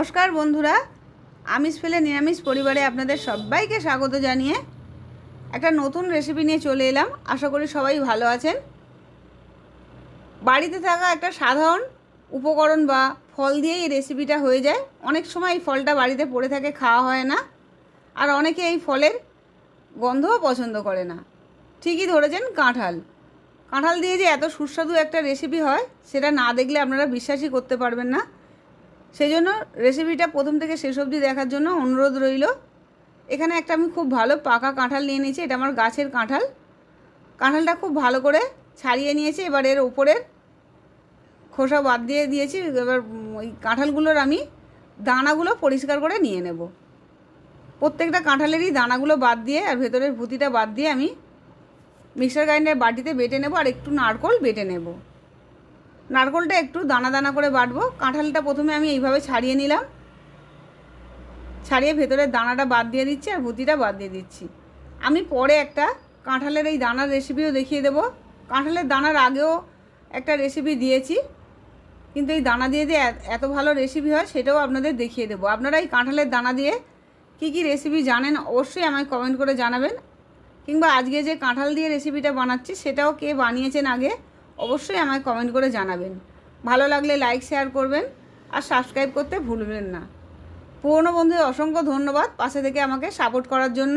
নমস্কার বন্ধুরা আমিষ ফেলে নিরামিষ পরিবারে আপনাদের সবাইকে স্বাগত জানিয়ে একটা নতুন রেসিপি নিয়ে চলে এলাম। আশা করি সবাই ভালো আছেন। বাড়িতে থাকা একটা সাধারণ উপকরণ বা ফল দিয়ে এই রেসিপিটা হয়ে যায়। অনেক সময় এই ফলটা বাড়িতে পড়ে থাকে, খাওয়া হয় না। আর অনেকে এই ফলের গন্ধও পছন্দ করে না। ঠিকই ধরেছেন, কাঁঠাল। কাঁঠাল দিয়ে যে এত সুস্বাদু একটা রেসিপি হয়, সেটা না দেখলে আপনারা বিশ্বাসই করতে পারবেন না। সেই জন্য রেসিপিটা প্রথম থেকে শেষ অবধি দেখার জন্য অনুরোধ রইল। এখানে একটা আমি খুব ভালো পাকা কাঁঠাল নিয়ে নিয়েছি, এটা আমার গাছের কাঁঠাল। কাঁঠালটা খুব ভালো করে ছাড়িয়ে নিয়েছি, এবার এর ওপরের খোসা বাদ দিয়ে দিয়েছি, এবার ওই কাঁঠালগুলোর আমি দানাগুলো পরিষ্কার করে নিয়ে নেব। প্রত্যেকটা কাঁঠালেরই দানাগুলো বাদ দিয়ে আর ভেতরের ভুতিটা বাদ দিয়ে আমি মিক্সার গ্রাইন্ডার বাটিতে বেটে নেব আর একটু নারকোল বেটে নেব। নারকোলটা একটু দানা দানা করে বাটবো। কাঁঠালটা প্রথমে আমি এইভাবে ছাড়িয়ে নিলাম। ছাড়িয়ে ভেতরের দানাটা বাদ দিয়ে দিচ্ছি আর ভুতিটা বাদ দিয়ে দিচ্ছি। আমি পরে একটা কাঁঠালের এই দানার রেসিপিও দেখিয়ে দেবো। কাঁঠালের দানার আগেও একটা রেসিপি দিয়েছি, কিন্তু এই দানা দিয়ে দিয়ে এত- এত ভালো রেসিপি হয় সেটাও আপনাদের দেখিয়ে দেবো। আপনারা এই কাঁঠালের দানা দিয়ে কী কী রেসিপি জানেন অবশ্যই আমায় কমেন্ট করে জানাবেন। কিংবা আজকে যে কাঁঠাল দিয়ে রেসিপিটা বানাচ্ছি সেটাও কে বানিয়েছেন আগে অবশ্যই আমায় কমেন্ট করে জানাবেন। ভালো লাগলে লাইক শেয়ার করবেন আর সাবস্ক্রাইব করতে ভুলবেন না। পুরনো বন্ধুদের অসংখ্য ধন্যবাদ পাশে থেকে আমাকে সাপোর্ট করার জন্য।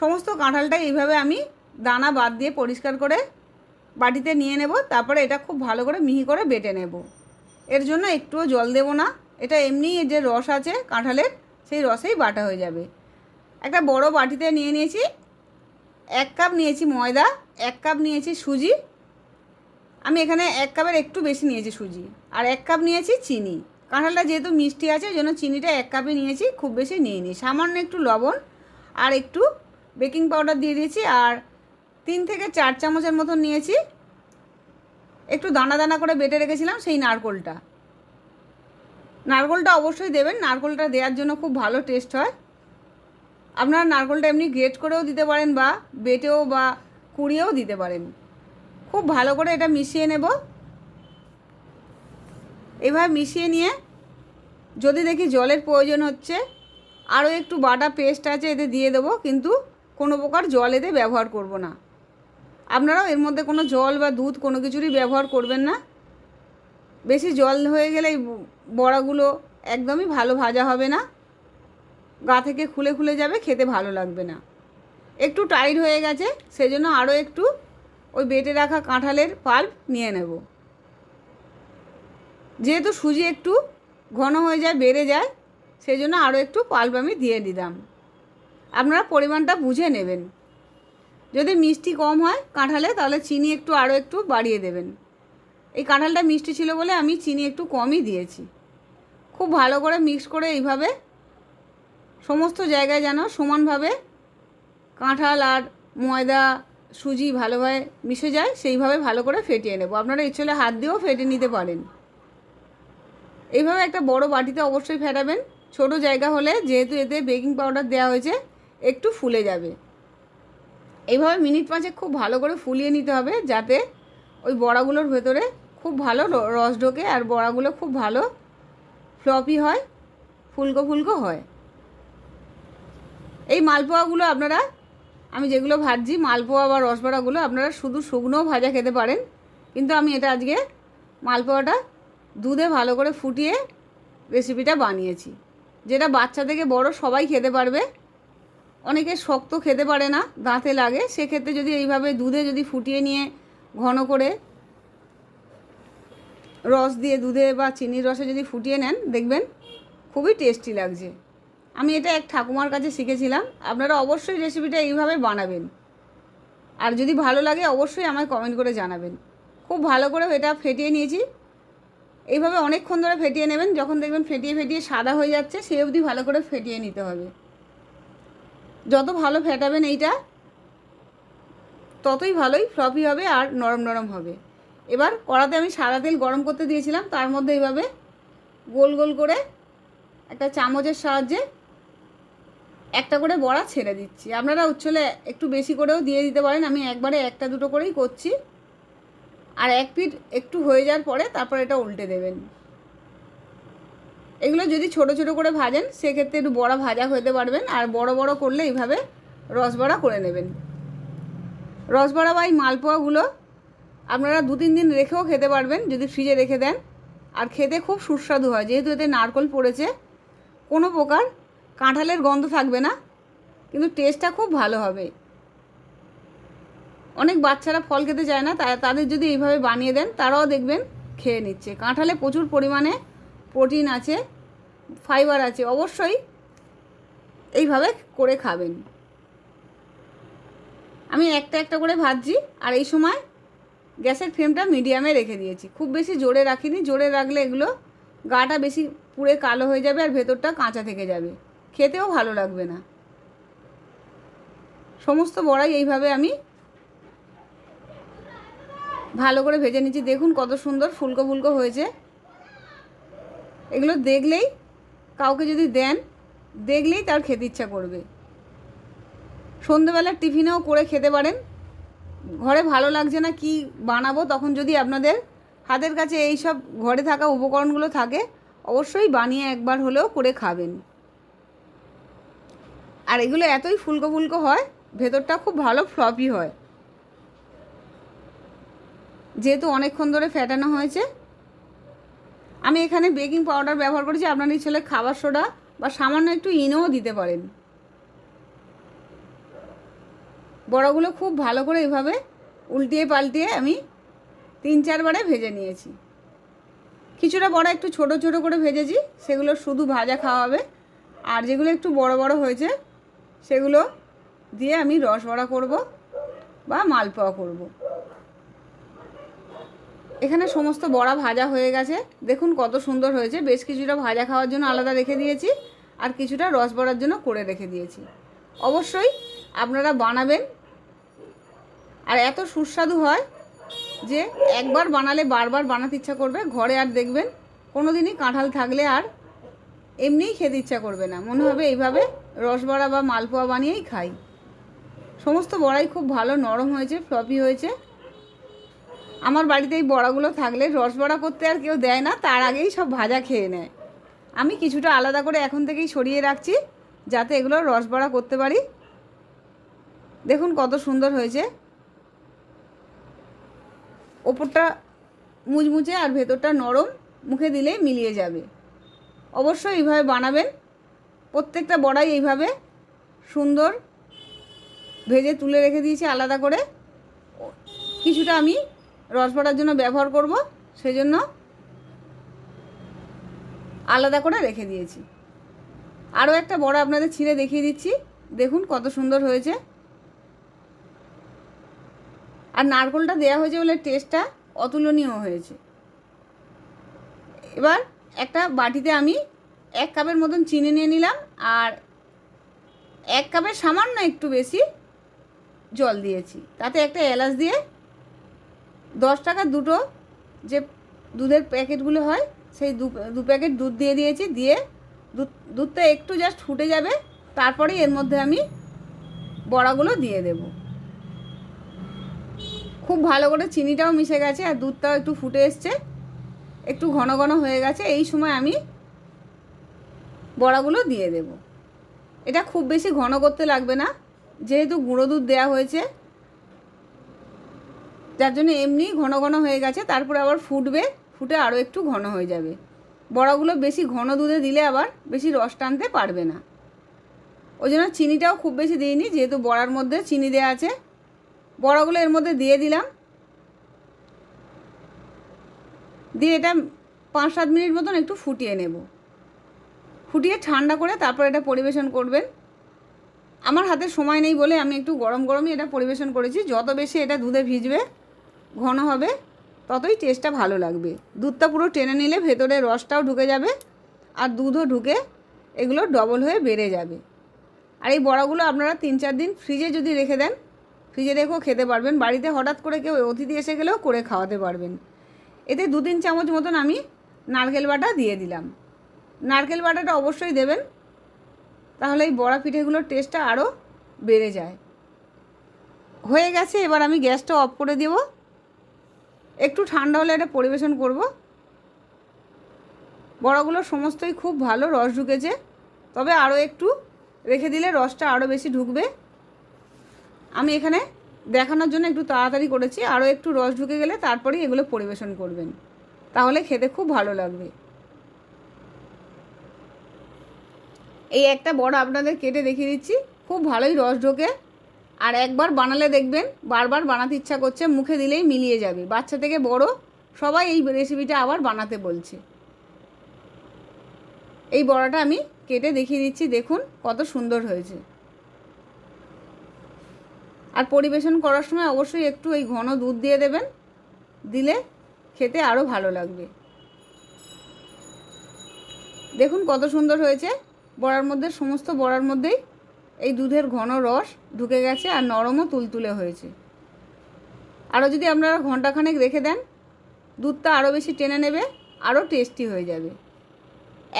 সমস্ত কাঁঠালটা এইভাবে আমি দানা বাদ দিয়ে পরিষ্কার করে বাটিতে নিয়ে নেব, তারপরে এটা খুব ভালো করে মিহি করে বেটে নেব। এর জন্য একটুও জল দেব না। এটা এমনি যে রস আছে কাঁঠালের, সেই রসেই বাটা হয়ে যাবে। একটা বড় বাটিতে নিয়ে নিয়েছি এক কাপ নিয়েছি ময়দা, এক কাপ নিয়েছি সুজি আমি এখানে এক কাপের একটু বেশি নিয়েছি সুজি। আর এক কাপ নিয়েছি চিনি। কাঁঠালটা যেহেতু মিষ্টি আছে, ওই জন্য চিনিটা এক কাপে নিয়েছি, খুব বেশি নিইনি। সামান্য একটু লবণ আর একটু বেকিং পাউডার দিয়ে দিয়েছি আর তিন থেকে চার চামচের মতন নিয়েছি। একটু দানা দানা করে বেটে রেখেছিলাম সেই নারকোলটা। নারকোলটা অবশ্যই দেবেন, নারকোলটা দেওয়ার জন্য খুব ভালো টেস্ট হয়। আপনারা নারকোলটা এমনি গ্রেট করেও দিতে পারেন বা বেটেও বা কুড়িয়েও দিতে পারেন। খুব ভালো করে এটা মিশিয়ে নেব। এভাবে মিশিয়ে নিয়ে যদি দেখি জলের প্রয়োজন হচ্ছে, আরও একটু বাটা পেস্ট আছে এতে দিয়ে দেবো, কিন্তু কোনো প্রকার জল এতে ব্যবহার করব না। আপনারাও এর মধ্যে কোনো জল বা দুধ কোনো কিছুরই ব্যবহার করবেন না। বেশি জল হয়ে গেলে এই বড়াগুলো একদমই ভালো ভাজা হবে না। গা থেকে খুলে খুলে যাবে, খেতে ভালো লাগবে না। একটু টাইট হয়ে গেছে, সেজন্য আরও একটু ওই বেটে রাখা কাঁঠালের পাল্প নিয়ে নেব। যেহেতু সুজি একটু ঘন হয়ে যায়, বেড়ে যায় সেই জন্য আরও একটু পাল্প আমি দিয়ে দিলাম। আপনারা পরিমাণটা বুঝে নেবেন। যদি মিষ্টি কম হয় কাঁঠালে, তাহলে চিনি একটু, আরও একটু বাড়িয়ে দেবেন। এই কাঁঠালটা মিষ্টি ছিল বলে আমি চিনি একটু কমই দিয়েছি। খুব ভালো করে মিক্স করে এইভাবে সমস্ত জায়গায় যেন সমানভাবে কাঁঠাল আর ময়দা সুজি ভালোভাবে মিশে যায়, সেইভাবে ভালো করে ফেটিয়ে নেব। আপনারা ইচ্ছে হলে হাত দিয়েও ফেটে নিতে পারেন। এইভাবে একটা বড় বাটিতে অবশ্যই ফেটাবেন। ছোট জায়গা হলে যেহেতু এতে বেকিং পাউডার দেওয়া হয়েছে, একটু ফুলে যাবে। এইভাবে মিনিট পাঁচেক খুব ভালো করে ফুলিয়ে নিতে হবে, যাতে ওই বড়াগুলোর ভেতরে খুব ভালো রস ঢোকে আর বড়াগুলো খুব ভালো ফ্লপি হয়, ফুলকো ফুলকো হয়। এই মালপোয়াগুলো আপনারা আমি যেগুলো ভাজছি, মালপোয়া বা রসবড়াগুলো আপনারা শুধু শুকনো ভাজা খেতে পারেন। কিন্তু আমি এটা আজকে মালপোয়াটা দুধে ভালো করে ফুটিয়ে রেসিপিটা বানিয়েছি। যেটা বাচ্চা থেকে বড় সবাই খেতে পারবে। অনেকে শক্ত খেতে পারে না, দাঁতে লাগে। সেক্ষেত্রে যদি এইভাবে দুধে যদি ফুটিয়ে নিয়ে ঘন করে রস দিয়ে দুধে বা চিনির রসে যদি ফুটিয়ে নেন, দেখবেন খুবই টেস্টি লাগছে। আমি এটা এক ঠাকুমার কাছে শিখেছিলাম। আপনারা অবশ্যই রেসিপিটা এইভাবে বানাবেন। আর যদি ভালো লাগে, অবশ্যই আমায় কমেন্ট করে জানাবেন। খুব ভালো করে এটা ফেটিয়ে নিয়েছি। এইভাবে অনেকক্ষণ ধরে ফেটিয়ে নেবেন। যখন দেখবেন ফেটিয়ে ফেটিয়ে সাদা হয়ে যাচ্ছে সেই অবধি ভালো করে ফেটিয়ে নিতে হবে। যত ভালো ফেটাবেন এইটা, ততই ভালোই ফ্লপি হবে আর নরম নরম হবে। এবার কড়াতে আমি সাদা তেল গরম করতে দিয়েছিলাম। তার মধ্যে এইভাবে গোল গোল করে একটা চামচের সাহায্যে একটা করে বড়া ছেড়ে দিচ্ছি। আপনারা উচ্ছলে একটু বেশি করেও দিয়ে দিতে পারেন। আমি একবারে একটা দুটো করেই করছি। আর এক পিঠ একটু হয়ে যাওয়ার পরে তারপর এটা উল্টে দেবেন। এগুলো যদি ছোট ছোট করে ভাজেন, সেক্ষেত্রে একটু বড়া ভাজা হতে পারবেন। আর বড় বড় করলে এইভাবে রসবড়া করে নেবেন। রসবড়া বা এই মালপোয়াগুলো আপনারা দু, তিন দিন রেখেও খেতে পারবেন, যদি ফ্রিজে রেখে দেন। আর খেতে খুব সুস্বাদু হয়। যেহেতু এতে নারকল পড়েছে, কোনো প্রকার কাঁঠালের গন্ধ থাকবে না, কিন্তু টেস্টটা খুব ভালো হবে। অনেক বাচ্চারা ফল খেতে চায় না তাদের যদি এইভাবে বানিয়ে দেন, তারাও দেখবেন খেয়ে নিচ্ছে। কাঁঠালে প্রচুর পরিমাণে প্রোটিন আছে ফাইবার আছে, অবশ্যই এইভাবে করে খাবেন। আমি একটা একটা করে ভাজছি, আর এই সময় গ্যাসের ফ্লেমটা মিডিয়ামে রেখে দিয়েছি। খুব বেশি জোরে রাখিনি, জোরে রাখলে এগুলো গাটা বেশি পুড়ে কালো হয়ে যাবে আর ভেতরটা কাঁচা থেকে যাবে। খেতেও ভালো লাগবে না। সমস্ত বড়াই এইভাবে আমি ভালো করে ভেজে নিচ্ছি। দেখুন কত সুন্দর ফুলকো ফুলকো হয়েছে। এগুলো দেখলেই, কাউকে যদি দেন, দেখলেই তার খেতে ইচ্ছা করবে। সন্ধেবেলার টিফিনেও করে খেতে পারেন। ঘরে ভালো লাগছে না কি বানাবো, তখন যদি আপনাদের হাতের কাছে এই সব ঘরে থাকা উপকরণগুলো থাকে, অবশ্যই বানিয়ে একবার হলেও করে খাবেন। আর এগুলো এতই ফুলকো ফুলকো হয় ভেতরটা খুব ভালো ফ্লপি হয়। যেহেতু অনেকক্ষণ ধরে ফ্যাটানো হয়েছে, আমি এখানে বেকিং পাউডার ব্যবহার করেছি, আপনার ছেলে খাবার সোডা বা সামান্য একটু ইনোও দিতে পারেন। বড়াগুলো খুব ভালো করে এভাবে উল্টিয়ে পাল্টিয়ে আমি তিন চারবারে ভেজে নিয়েছি। কিছুটা বড়া একটু ছোট ছোট করে ভেজেছি, সেগুলো শুধু ভাজা খাওয়া হবে। আর যেগুলো একটু বড় বড় হয়েছে সেগুলো দিয়ে আমি রস বড়া করব বা মালপোয়া করব। এখানে সমস্ত বড়া ভাজা হয়ে গেছে। দেখুন কত সুন্দর হয়েছে। বেশ কিছুটা ভাজা খাওয়ার জন্য আলাদা রেখে দিয়েছি আর কিছুটা রস বড়ার জন্য করে রেখে দিয়েছি। অবশ্যই আপনারা বানাবেন। আর এত সুস্বাদু হয় যে একবার বানালে বারবার বানাতে ইচ্ছা করবে। ঘরে আর দেখবেন কোনো দিনই কাঁঠাল থাকলে আর এমনিই খেতে ইচ্ছা করবে না। মনে হবে এইভাবে রসবড়া বা মালপোয়া বানিয়েই খাই। সমস্ত বড়াই খুব ভালো, নরম হয়েছে ফ্লপি হয়েছে। আমার বাড়িতে এই বড়াগুলো থাকলে রসবড়া করতে আর কেউ দেয় না, তার আগেই সব ভাজা খেয়ে নেয়। আমি কিছুটা আলাদা করে এখন থেকেই সরিয়ে রাখছি, যাতে এগুলো রসবড়া করতে পারি। দেখুন কত সুন্দর হয়েছে। ওপরটা মুচমুচে আর ভেতরটা নরম, মুখে দিলেই মিলিয়ে যাবে। অবশ্যই এইভাবে বানাবেন। প্রত্যেকটা বড়াই এইভাবে সুন্দর ভেজে তুলে রেখে দিয়েছি আলাদা করে। কিছুটা আমি রসবড়ার জন্য ব্যবহার করব, সেজন্য আলাদা করে রেখে দিয়েছি। আরও একটা বড় আপনাদের ছিঁড়ে দেখিয়ে দিচ্ছি। দেখুন কত সুন্দর হয়েছে। আর নারকোলটা দেওয়া হয়েছে বলে টেস্টটা অতুলনীয় হয়েছে। এবার একটা বাটিতে আমি এক কাপের মতন চিনি নিয়ে নিলাম আর এক কাপের সামান্য একটু বেশি জল দিয়েছি। তাতে একটা এলাচ দিয়ে দশ টাকা দুটো যে দুধের প্যাকেটগুলো হয়, সেই দু দু প্যাকেট দুধ দিয়ে দিয়েছি, দিয়ে দুধ, দুধটা একটু জাস্ট ফুটে যাবে তারপরে এর মধ্যে আমি বড়াগুলো দিয়ে দেবো। খুব ভালো করে চিনিটাও মিশে গেছে আর দুধটাও একটু ফুটে এসছে। একটু ঘন ঘন হয়ে গেছে, এই সময় আমি বড়াগুলো দিয়ে দেব। এটা খুব বেশি ঘন করতে লাগবে না, যেহেতু গুঁড়ো দুধ দেওয়া হয়েছে, যার জন্য এমনি ঘন ঘন হয়ে গেছে, তারপরে আবার ফুটবে, ফুটে আরও একটু ঘন হয়ে যাবে। বড়াগুলো বেশি ঘন দুধে দিলে আবার বেশি রস টানতে পারবে না। ওই জন্য চিনিটাও খুব বেশি দিইনি, যেহেতু বড়ার মধ্যে চিনি দেওয়া আছে। বড়াগুলো এর মধ্যে দিয়ে দিলাম দিয়ে এটা পাঁচ সাত মিনিট মতন একটু ফুটিয়ে নেব। ফুটিয়ে ঠান্ডা করে তারপর এটা পরিবেশন করবেন। আমার হাতে সময় নেই বলে আমি একটু গরম গরমই এটা পরিবেশন করেছি। যত বেশি এটা দুধে ভিজবে, ঘন হবে, ততই টেস্টটা ভালো লাগবে। দুধটা পুরো টেনে নিলে ভেতরে রসটাও ঢুকে যাবে আর দুধও ঢুকে এগুলো ডবল হয়ে বেড়ে যাবে। আর এই বড়াগুলো আপনারা তিন চার দিন ফ্রিজে যদি রেখে দেন ফ্রিজে রেখেও খেতে পারবেন। বাড়িতে হঠাৎ করে কেউ অতিথি এসে গেলেও করে খাওয়াতে পারবেন। এতে দু তিন চামচ মতন আমি নারকেল বাটা দিয়ে দিলাম। নারকেল বাটাটা অবশ্যই দেবেন, তাহলে এই বড়া পিঠেগুলোর টেস্টটা আরও বেড়ে যায়। হয়ে গেছে, এবার আমি গ্যাসটা অফ করে দেব। একটু ঠান্ডা হলে এটা পরিবেশন করব। বড়াগুলো সমস্তই খুব ভালো রস ঢুকেছে, তবে আরও একটু রেখে দিলে রসটা আরও বেশি ঢুকবে। আমি এখানে দেখানোর জন্য একটু তাড়াতাড়ি করেছি, আরও একটু রস ঢুকে গেলে তারপরেই এগুলো পরিবেশন করবেন। তাহলে খেতে খুব ভালো লাগবে। এই একটা বড় আপনাদের কেটে দেখিয়ে দিচ্ছি, খুব ভালোই রস ঢোকে। আর একবার বানালে দেখবেন, বারবার বানাতে ইচ্ছা করছে, মুখে দিলেই মিলিয়ে যাবে। বাচ্চা থেকে বড়, সবাই এই রেসিপিটা আবার বানাতে বলছে। এই বড়াটা আমি কেটে দেখিয়ে দিচ্ছি, দেখুন কত সুন্দর হয়েছে। আর পরিবেশন করার সময় অবশ্যই একটু এই ঘন দুধ দিয়ে দেবেন। দিলে খেতে আরও ভালো লাগবে। দেখুন কত সুন্দর হয়েছে। বড়ার মধ্যে, সমস্ত বড়ার মধ্যেই এই দুধের ঘন রস ঢুকে গেছে আর নরমও তুলতুলে হয়েছে। আরও যদি আপনারা ঘন্টাখানেক রেখে দেন, দুধটা আরও বেশি টেনে নেবে আরও টেস্টি হয়ে যাবে।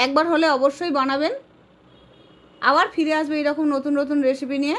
একবার হলে অবশ্যই বানাবেন। আবার ফিরে আসবে এরকম নতুন নতুন রেসিপি নিয়ে।